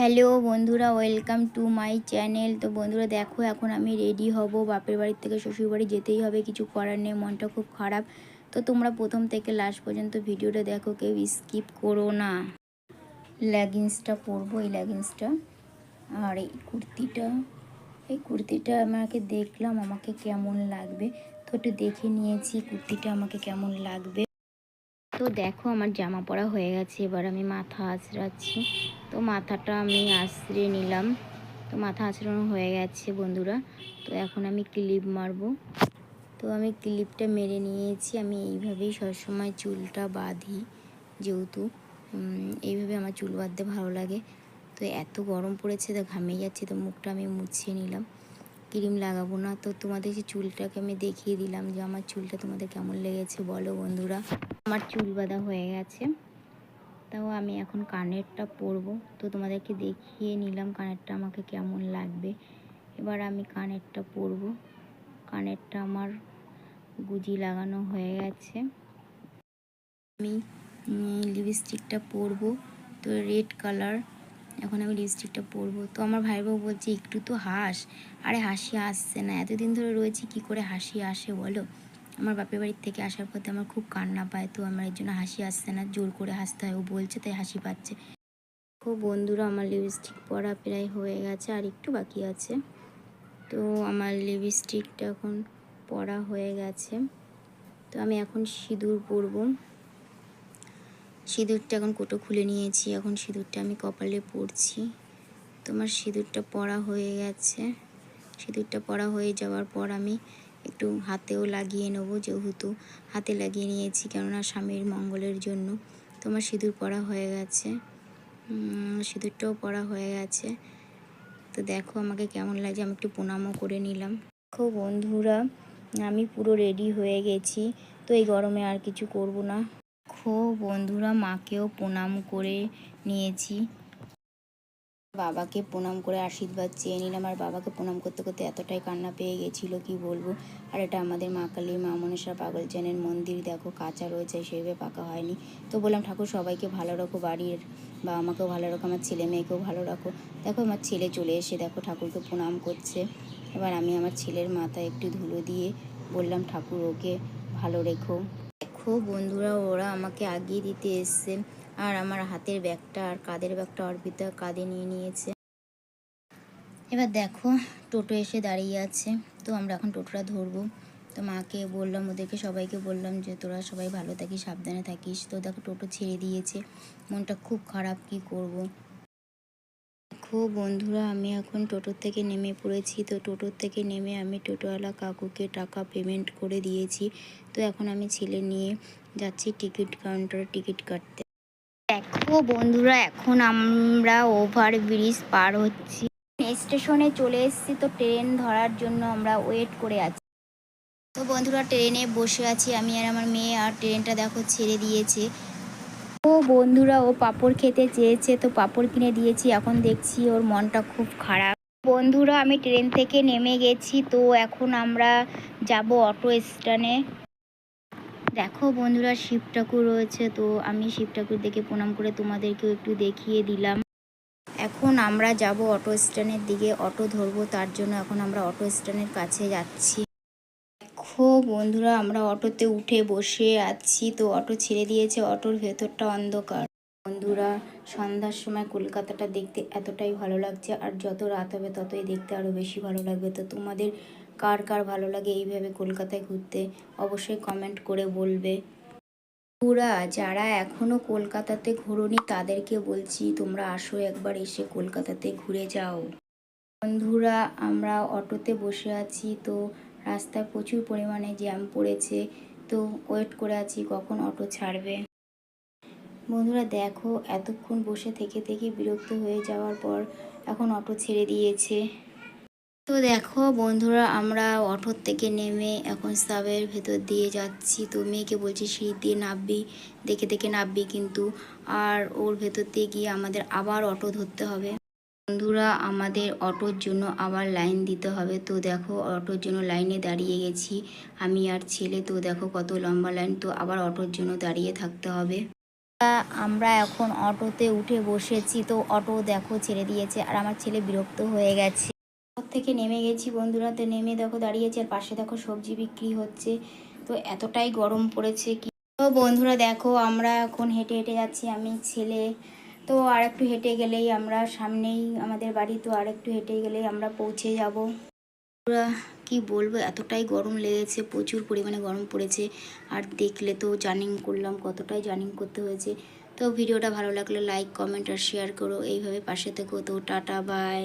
Hello বন্ধুরা, welcome to my channel. তো বন্ধুরা, দেখো এখন আমি রেডি হব। বাপের বাড়ির থেকে শ্বশুরবাড়ি যেতেই হবে, কিছু করার নেই, মনটা খুব খারাপ। তো তোমরা প্রথম থেকে লাস্ট পর্যন্ত ভিডিওটা দেখো, কেউ স্কিপ করো না। লেগিংসটা পরবো, এই লেগিংসটা আর এই কুর্তিটা এই কুর্তিটা আমাকে দেখলাম, আমাকে কেমন লাগবে। তো একটু দেখে নিয়েছি, কুর্তিটা আমাকে কেমন লাগবে। তো দেখো আমার জামা পরা হয়ে গেছে, এবার আমি মাথা আঁচড়াচ্ছি তো মাথাটা আমি আঁচড়ে নিলাম। তো মাথা আঁচড়ানো হয়ে গেছে বন্ধুরা। তো এখন আমি ক্লিপ মারবো। তো আমি ক্লিপটা মেরে নিয়েছি। আমি এইভাবেই সবসময় চুলটা বাঁধি যেহেতু। এইভাবে আমার চুল বাঁধতে ভালো লাগে। তো এত গরম পড়েছে তো ঘামে যাচ্ছে, তো মুখটা আমি মুছিয়ে নিলাম। ক্রিম লাগাবো না। তো তোমাদের যে চুলটাকে আমি দেখিয়ে দিলাম যে আমার চুলটা তোমাদের কেমন লেগেছে বলো বন্ধুরা। আমার চুল বাঁধা হয়ে গেছে। তাও আমি এখন কানেরটা পরবো। তো তোমাদেরকে দেখিয়ে নিলাম কানেরটা আমাকে কেমন লাগবে। এবার আমি কানেরটা পরবো। কানেরটা আমার গুজি লাগানো হয়ে গেছে। আমি লিপস্টিকটা পরবো। তো রেড কালার এখন আমি লিপস্টিকটা পরবো। তো আমার ভাই বউ বলছে, একটু তো হাস। আরে হাসি আসছে না। এতদিন ধরে রয়েছি, কি করে হাসি আসে বলো? আমার বাপের বাড়ির থেকে আসার পথে আমার খুব কান্না পায়, তো আমার এর জন্য হাসি আসছে না, জোর করে হাসতে হয়। ও বলছে, তাই হাসি পাচ্ছে। খুব বন্ধুরা, আমার লিপস্টিক পরা প্রায় হয়ে গেছে, আর একটু বাকি আছে। তো আমার লিপস্টিকটা এখন পরা হয়ে গেছে। তো আমি এখন সিঁদুর পরবো। সিঁদুরটা এখন কোটো খুলে নিয়েছি, এখন সিঁদুরটা আমি কপালে পরছি। তোমার সিঁদুরটা পরা হয়ে গেছে। সিঁদুরটা পরা হয়ে যাওয়ার পর আমি একটু হাতেও লাগিয়ে নেব, যেহেতু হাতে লাগিয়ে নিয়েছি, কেননা স্বামীর মঙ্গলের জন্য। তোমার সিঁদুর পরা হয়ে গেছে। সিঁদুরটাও পরা হয়ে গেছে। তো দেখো আমাকে কেমন লাগছে, আমি একটু প্রণামও করে নিলাম। দেখো বন্ধুরা, আমি পুরো রেডি হয়ে গেছি। তো এই গরমে আর কিছু করব না। দেখো বন্ধুরা মাকেও প্রণাম করে নিয়েছি। বাবাকে প্রণাম করে আশীর্বাদ চেয়ে নিলাম। আর বাবাকে প্রণাম করতে করতে এতটাই কান্না পেয়ে গেছিল, কি বলব? আর এটা আমাদের মা কালী, মা মনসা পাগলজানের মন্দির, দেখো কাঁচা রয়েছে সেভাবে পাকা হয়নি। তো বললাম, ঠাকুর, সবাইকে ভালো রাখো, বাড়ির বা আমাকেও ভালো রাখো, আমার ছেলে মেয়েকেও ভালো রাখো। দেখো, আমার ছেলে চলে এসে দেখো ঠাকুরকে প্রণাম করছে। এবার আমি আমার ছেলের মাথায় একটু ধুলো দিয়ে বললাম, ঠাকুর, ওকে ভালো রেখো। দেখো বন্ধুরা, ওরা আমাকে আগিয়ে দিতে এসছে। আর আমার হাতের ব্যাগটা আর কাদের ব্যাগটা অর্পিতা কাঁধে নিয়ে নিয়েছে। এবার দেখো, টোটো এসে দাঁড়িয়ে আছে। তো আমরা এখন টোটোটা ধরবো। তো মাকে বললাম, ওদেরকে সবাইকে বললাম যে, তোরা সবাই ভালো থাকিস, সাবধানে থাকিস। তো দেখো, টোটো ছেড়ে দিয়েছে। মনটা খুব খারাপ, কি করব। দেখো বন্ধুরা, আমি এখন টোটোর থেকে নেমে পড়েছি। তো টোটোর থেকে নেমে আমি টোটোওয়ালা কাকুকে টাকা পেমেন্ট করে দিয়েছি। তো এখন আমি ছেলে নিয়ে যাচ্ছি টিকিট কাউন্টারে টিকিট কাটতে। দেখো বন্ধুরা, এখন আমরা ওভার ব্রিজ পার হচ্ছি। স্টেশনে চলে এসেছি, তো ট্রেন ধরার জন্য আমরা ওয়েট করে আছি। তো বন্ধুরা ট্রেনে বসে আছি আমি আর আমার মেয়ে, আর ট্রেনটা দেখো ছেড়ে দিয়েছে। ও বন্ধুরা, ও পাপড় খেতে চেয়েছে, তো পাপড় কিনে দিয়েছি। এখন দেখছি ওর মনটা খুব খারাপ। বন্ধুরা, আমি ট্রেন থেকে নেমে গেছি, তো এখন আমরা যাব অটো স্ট্যান্ডে। দেখো বন্ধুরা, শিব ঠাকুর রয়েছে, তো আমি শিব ঠাকুর দেখে প্রণাম করে তোমাদেরকেও একটু দেখিয়ে দিলাম। এখন আমরা যাব অটো স্ট্যান্ডের দিকে, অটো ধরবো, তার জন্য এখন আমরা অটো স্ট্যান্ডের কাছে যাচ্ছি। দেখো বন্ধুরা, আমরা অটোতে উঠে বসে আছি। তো অটো ছেড়ে দিয়েছে, অটোর ভেতরটা অন্ধকার। বন্ধুরা, সন্ধ্যার সময় কলকাতাটা দেখতে এতটাই ভালো লাগছে, আর যত রাত হবে ততই দেখতে আরও বেশি ভালো লাগবে। তো তোমাদের কার কার ভালো লাগে এইভাবে কলকাতায় ঘুরতে, অবশ্যই কমেন্ট করে বলবে। পুরা যারা এখনও কলকাতাতে ঘোরনি, তাদেরকে বলছি তোমরা আসো একবার এসে কলকাতাতে ঘুরে যাও। বন্ধুরা, আমরা অটোতে বসে আছি, তো রাস্তায় প্রচুর পরিমাণে জ্যাম পড়েছে, তো ওয়েট করে আছি কখন অটো ছাড়বে। বন্ধুরা দেখো, এতক্ষণ বসে থেকে থেকে বিরক্ত হয়ে যাওয়ার পর এখন অটো ছেড়ে দিয়েছে। তো দেখো বন্ধুরা, আমরা অটোর থেকে নেমে এখন সাবের ভেতর দিয়ে যাচ্ছি। তো মেয়েকে বলছি, সিঁড়ি দিয়ে নামবি, দেখে দেখে নামবি কিন্তু। আর ওর ভেতর দিয়ে গিয়ে আমাদের আবার অটো ধরতে হবে। বন্ধুরা, আমাদের অটোর জন্য আবার লাইন দিতে হবে। তো দেখো, অটোর জন্য লাইনে দাঁড়িয়ে গেছি আমি আর ছেলে। তো দেখো কত লম্বা লাইন, তো আবার অটোর জন্য দাঁড়িয়ে থাকতে হবে। আমরা এখন অটোতে উঠে বসেছি। তো অটো দেখো ছেড়ে দিয়েছে আর আমার ছেলে বিরক্ত হয়ে গেছে। থেকে নেমে গেছি বন্ধুরা। তো নেমে দেখো দাঁড়িয়েছে আর পাশে দেখো সবজি বিক্রি হচ্ছে। তো এতটাই গরম পড়েছে কি? তো বন্ধুরা দেখো, আমরা এখন হেঁটে হেঁটে যাচ্ছি। আমি ছেলে তো আর একটু হেঁটে গেলেই আমরা সামনেই আমাদের বাড়ি, তো আর একটু হেঁটে গেলেই আমরা পৌঁছে যাব। ওরা কি বলব, এতটাই গরম লেগেছে, প্রচুর পরিমাণে গরম পড়েছে। আর দেখলে তো জার্নিং করলাম, কতটাই জার্নিং করতে হয়েছে। তো ভিডিওটা ভালো লাগলে লাইক কমেন্ট আর শেয়ার করো। এইভাবে পাশে থেকো। তো টাটা বাই